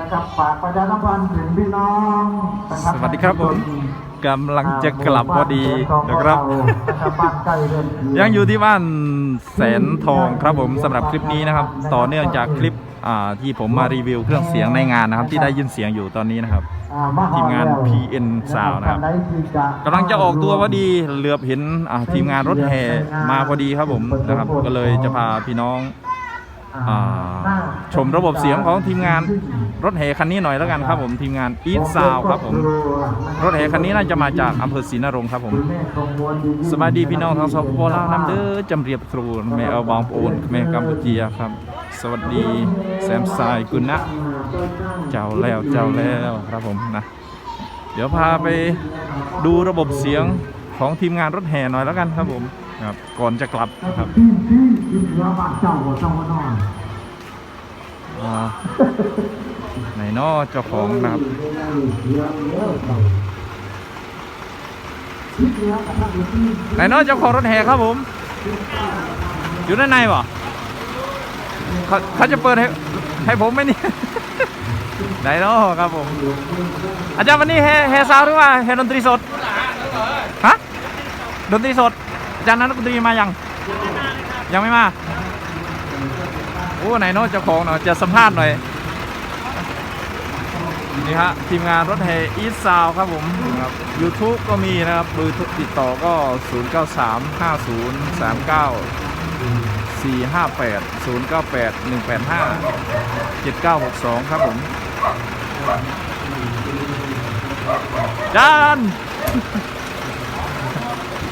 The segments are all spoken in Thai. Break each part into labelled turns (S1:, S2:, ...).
S1: นะครับฝากประชาสัมพันธ์ถึงพี่น้องนะ
S2: สวัสดีครับผมกำลังจะกลับพอดีนะครับ
S1: นะครับบ้านใกล้เรือนเคี
S2: ยังอยู่ที่บ้านแสนทองครับผมสำหรับคลิปนี้นะครับ ต่อเนื่องจากคลิปอ่าที่ผมมารีวิวเครื่องเสียงในงานนะครับ ที่ได้ยินเสียงอยู่ตอนนี้นะครับ
S1: อ่าา
S2: ทีมงาน PN Sound นะครับ
S1: ท่าใดที่จะ
S2: กำลังจะออกตัวพอดีเหลือบเห็นอ่าทีมงานรถแห่มาพอดีครับผมนะครับ ก็เลยจะพาพี่น้องอ่า ชมระบบเสียงของทีมงานรถแห่คันนี้หน่อยแล้วกันครับผมทีมงาน Eat Sound ครับผม รถแห่คันนี้น่าจะมาจากอำเภอศรีนรงค์ครับผมสวัสดีพี่น้องทางสปปลาวน้ำเด้อจำเรียบครูแม่เอาบางโอนแม่กัมพูเจียครับ สวัสดีแซมไซายกุณนะเจ้าแล้วเจ้าแล้วครับผมนะ เดี๋ยวพาไปดูระบบเสียงของทีมงานรถแห่หน่อยแล้วกันครับผม ครับก่อนจะกลับครับ
S1: ที่ที่ที่เหลือบ้านเจ้าหัวเจ้าหัวนอน
S2: อ่าไหนนอเจ้าของนะครับไหนนอเจ้าของรถแห่ครับผม อยู่ด้านในเปล่ะเขาเขาจะเปิดให้ให้ผมไหมเนี่ยไหนนอครับผม อาจารย์วันนี้แห่แห่ซาวหรือว่าแห่ดนตรีสดฮะดนตรีสดอา จารย์นั้นดนตรีมายังยังไม่มาโอ้ไหนเนาะเจ้าของเนาะจะสัมภาษณ์หน่อยนี่ฮะทีมงานรถแห่อีสซาวครับผมครับ YouTube ก็มีนะครับเบอร์โทรติดต่อก็ 0 9 3 5 0 3 9 4 5 8 0 9 8 1 8 5 7 9 6 2 ครับผมจาน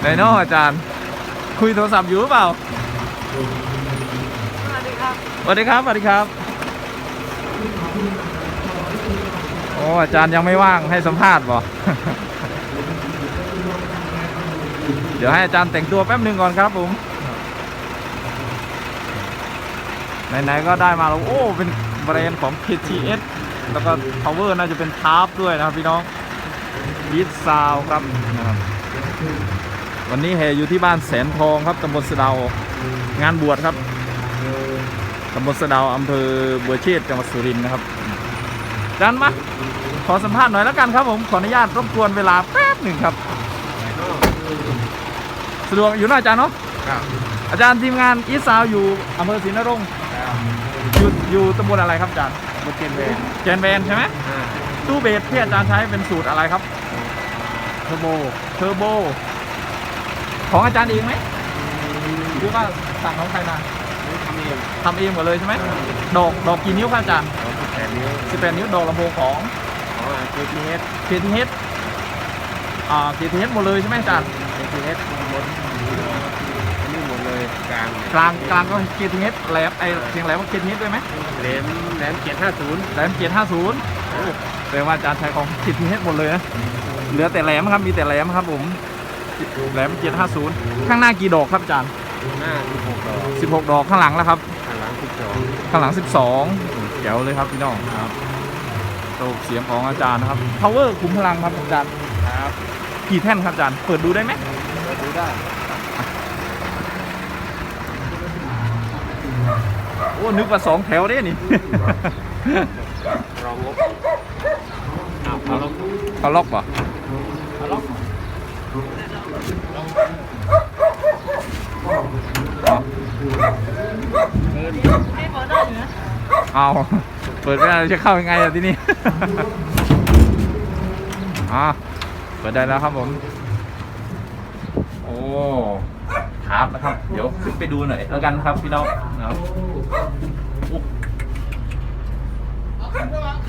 S2: ไหนเนาะอาจารย์ คุยโทรศัพท์อยู่หรือเปล่าสวัสดีครับสวัสดีครับโอ้อาจารย์ยังไม่ว่างให้สัมภาษณ์บ่เดี๋ยวให้อาจารย์แต่งตัวแป๊บหนึ่งก่อนครับผมไหนๆก็ได้มาแล้วโอ้เป็นแบรนด์ของ KTS แล้วก็ power น่าจะเป็นทาร์ปด้วยนะครับพี่น้องยีดซาวครับนะครับ วันนี้แห่อยู่ที่บ้านแสนทองครับตำบลสะเดางานบวชครับตำบลสะเดาวอำเภอบัวเชษจังหวัดสุรินทร์นะครับอาจารย์มาขอสัมภาษณ์หน่อยแล้วกันครับผมขออนุญาตรบกวนเวลาแป๊บหนึ่งครับสะดวกอยู่หน้าอาจารย์เนาะ
S3: ครับ
S2: อาจารย์ทีมงานอีสาวอยู่อำเภอศรีนรงค์อยู่อยู่ตำบลอะไรครับอาจารย์
S3: บนเกนเวย์
S2: เจนแบนใช่ไหมตู้เบสที่อาจารย์ใช้เป็นสูตรอะไรครับ
S3: เทอร์โบ
S2: เทอร์โบ ของอาจารย์เองไหมหรือว่าสั่งของใครมา
S3: ทำเอง
S2: ทำเองหมดเลยใช่ไหมดอกดอกกี่นิ้วครับอาจารย์
S3: ของแปดนิ้ว
S2: 18นิ้วดอกลำโพงของ
S3: ของ KTS
S2: KTH อ่า KTH หมดเลยใช่ไหมอาจารย์
S3: KTS บนนี่หมดเลยกลาง
S2: กลางกลางก็ KTH แหลมไอเสียงแหลมว่า KTH ด้วยไหม
S3: แหลมแหลมเจ็ดห้าศูนย์
S2: แหลม750โอ้แปลว่าอาจารย์ใช้ของ KTH หมดเลยนะเหลือแต่แหลมครับมีแต่แหลมครับผม แหลม750ข้างหน้ากี่ดอกครับอาจารย์
S3: หน้าสิบหกดอก
S2: 16ดอกข้างหลังแล้วครับ
S3: ข้างหลังสิบสอง
S2: ข้างหลัง12เจ๋วเลยครับพี่น้องครับระบบเสียงของอาจารย์นะครับ power คุมพลังครับอาจารย์
S3: ครับ
S2: กี่แท่นครับอาจารย์เปิดดูได้ไหม
S3: เราดูได้
S2: โอ้นึกว่าสองแถวเด้นี่
S3: รองงบอ้าวเอาลง
S2: เขาล็อก
S3: เอา
S2: เอาเปิดไม่ได้จะเข้ายังไงอะที่นี่ อ่าเปิดได้แล้วครับผม โอ้ครับนะครับ เดี๋ยวขึ้นไปดูหน่อยแล้วกันครับพี่น้องนะครับอุ๊บ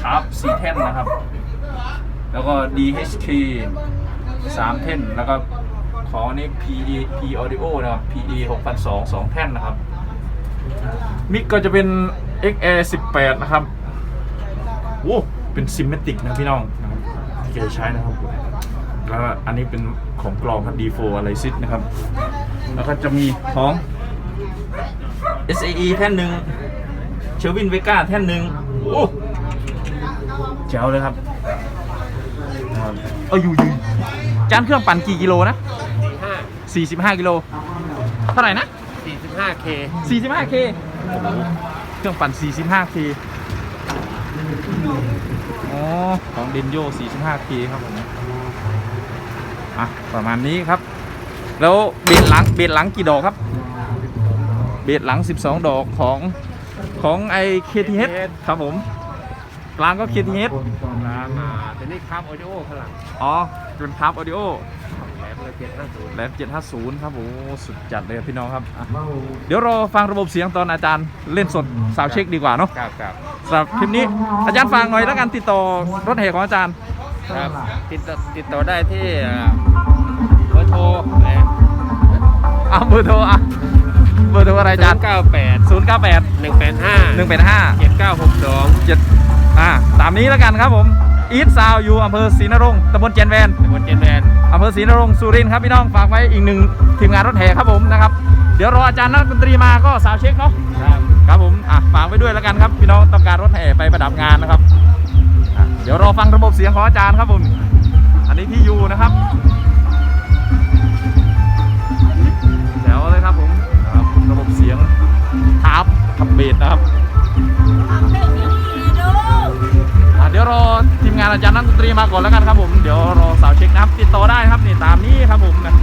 S2: ครับสี่แท่นนะครับ แล้วก็ DHK สามแท่นแล้วก็ ของอันนี้ PE P Audio นะครับ PE 6002สองแท่นนะครับ มิกก็จะเป็น XA 18 นะครับโอ้เป็นซิมเมติกนะพี่น้องนะครับที่แกใช้นะครับ แล้วอันนี้เป็นของกลองครับ D4 อะไรซิดนะครับ แล้วก็จะมีของ SAE แท่นหนึ่งเชลวินเวก้าแท่นหนึ่งโอ้แจ๋วเลยครับ เอออยู่อยู่จานเครื่องปั่นกี่กิโลนะ 45กิโลเท่าไหร่นะ
S3: สี่สิบห้าเค
S2: 45K โอ้โหเครื่องปั่น 45K เดนโย 45K ครับผมอะประมาณนี้ครับ แล้วเบสหลังเบสหลังกี่ดอกครับ เบสหลัง 12 ดอกของของไอ KTH ครับผมกลางก็ KTH
S3: ร้านมาแต่นี่ครับออดิโอข้างหลัง
S2: อ๋อเป็นครับออดิโอ
S3: แหลม เลยเจ็ดห้าศูนย์
S2: แลบ750 ครับโอ้สุดจัดเลยครับพี่น้องครับอะเดี๋ยวรอฟังระบบเสียงตอนอาจารย์เล่นสดสาวเช็คดีกว่าเนาะ
S3: ครับครับ
S2: สำหรับคลิปนี้อาจารย์ฟังหน่อยแล้วกันติดต่อรถแห่ของอาจารย์
S3: ครับติดต่อติดต่อได้ที่อ่าเบอร์โทร
S2: เอาเบอร์โทรอะเบอร์โทรอะไรอาจารย์
S3: เก้าแปด
S2: 098
S3: หนึ่งแปดห้า
S2: 185
S3: เจ็ดเก้าหกสอง
S2: 7อ่าตามนี้แล้วกันครับผม อีทซาวอยู่อำเภอศรีนรงค์ตำบลเจนแวน
S3: ตำบลเจนแวน
S2: อำเภอศรีนรงค์สุรินทร์ครับพี่น้องฝากไว้อีกหนึ่งทีมงานรถแห่ครับผมนะครับเดี๋ยวรออาจารย์นักดนตรีมาก็สาวเช็คเนาะ
S3: ครับ
S2: ครับผมอะฝากไว้ด้วยแล้วกันครับพี่น้องต้องการรถแห่ไปประดับงานนะครับอะเดี๋ยวรอฟังระบบเสียงของอาจารย์ครับผม อันนี้พี่ยูนะครับแจ๋วเลยครับผมครับระบบเสียงทาร์ปขับเบสนะครับอะเเดี๋ยวรอทีมงานอาจารย์นักดนตรีมาก่อนแล้วกันครับผมเดี๋ยวรอสาวเช็คนะครับติดต่อได้ครับนี่ตามนี้ครับผมนะ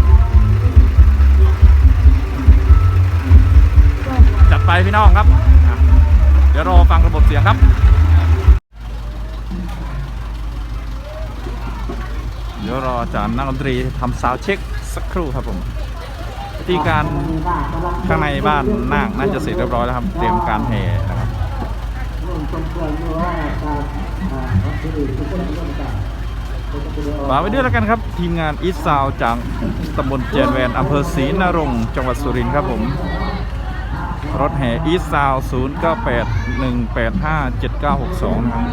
S2: จัดไปพี่น้องครับ เดี๋ยวรอฟังระบบเสียงครับ เดี๋ยวรออาจารย์นักดนตรีทำซาวเช็คสักครู่ครับผมพิธีการข้างในบ้านนาคน่าจะเสร็จเรียบร้อยแล้วครับ เตรียมการแห่นะครับ ฝากไว้ด้วยแล้วกันครับ ทีมงานอีสซาวจากตำบลเจนแวนอำเภอศรีนรงค์จังหวัดสุรินทร์ครับผม รถแห่อีสซาว0 9 8 1 8 5 7 9 6 2นะครับ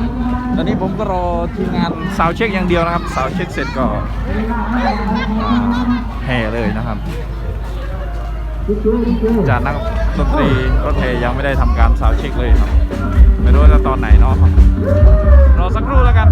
S2: ตอนนี้ผมก็รอทีมงานซาวด์เช็คอย่างเดียวนะครับซาวด์เช็คเสร็จก็อ่าแห่เลยนะครับอา จากนักดนตรีรถแห่ยังไม่ได้ทำการสาวเช็คเลยครับ ไม่รู้จะตอนไหนเนาะรอสักครู่แล้วกัน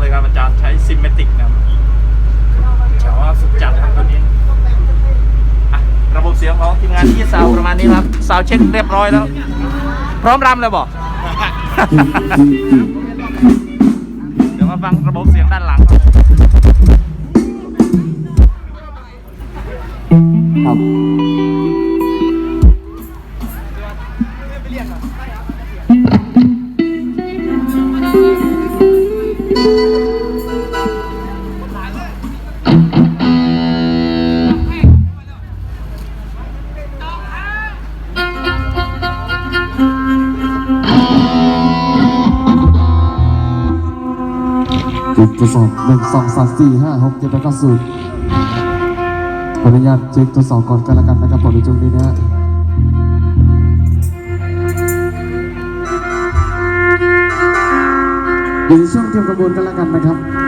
S2: เจ๋วมากเลยครับอาจารย์ใช้ซิมเมติกนะครับเจ๋วมาสุดจัดครับตัวนี้อะระบบเสียงของทีมงานที่ซาวประมาณนี้ครับซาวเช็คเรียบร้อยแล้ว พร้อมรำเลยบอกเดี๋ยวมาฟังระบบเสียงด้านหลังครับ
S1: ครับ
S4: ทดสอบหนึ่งสองสามสี่ห้าหกเจ็ดแปดเก้าสิบขออนุญาตเช็คทดสอบก่อนกันละกันนะครับผมในช่วงนี้นะฮะอยู่ในช่วงเตรียมกระบวนกันละกันนะครับ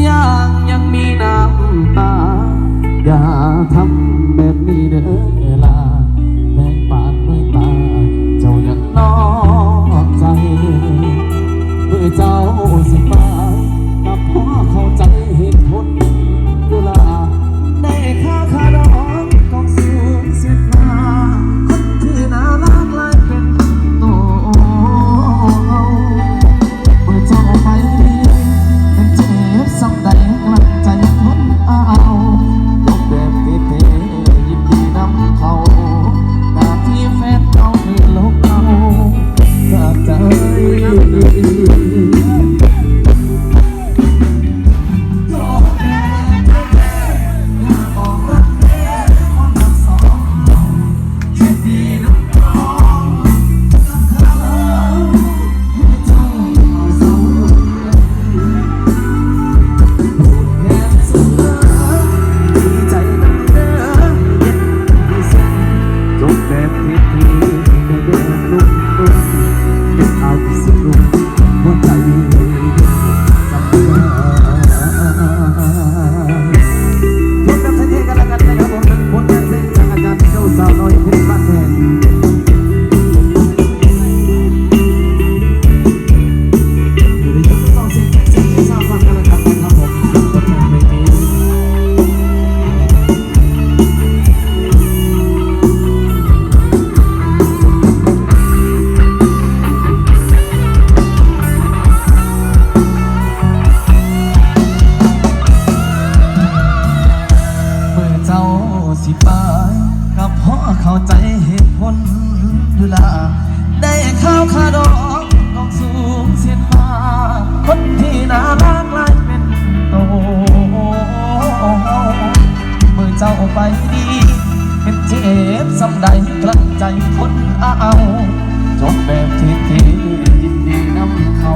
S4: น้ำสุยางยังมีน้ำตา อย่าทำแบบนี้เด้อ ใจคนเอาจบแบบที่ที่ยินดีนำเขา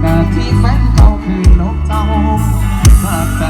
S4: หน้าที่แฟนเขาคือนกเจ้าฝากใจ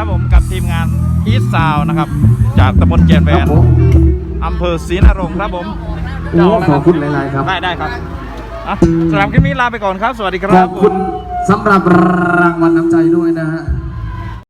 S2: ไปด้วยแล้วกันครับผมกับทีมงานอีสซาวนะครับ จากตำบลแกนแหว
S4: ครับ
S2: น
S4: ผม
S2: อำเภอศรีนรงค์ครับผม
S4: โอ้ขอบคุณหลายๆครับ
S2: ได้ได้ครับอะสำหรับคลิปนี้ลาไปก่อนครับ สวัสดีค
S4: ข
S2: รั
S4: อ
S2: บบ
S4: คุณสำหรับรางวัลน้ำใจด้วยนะฮะ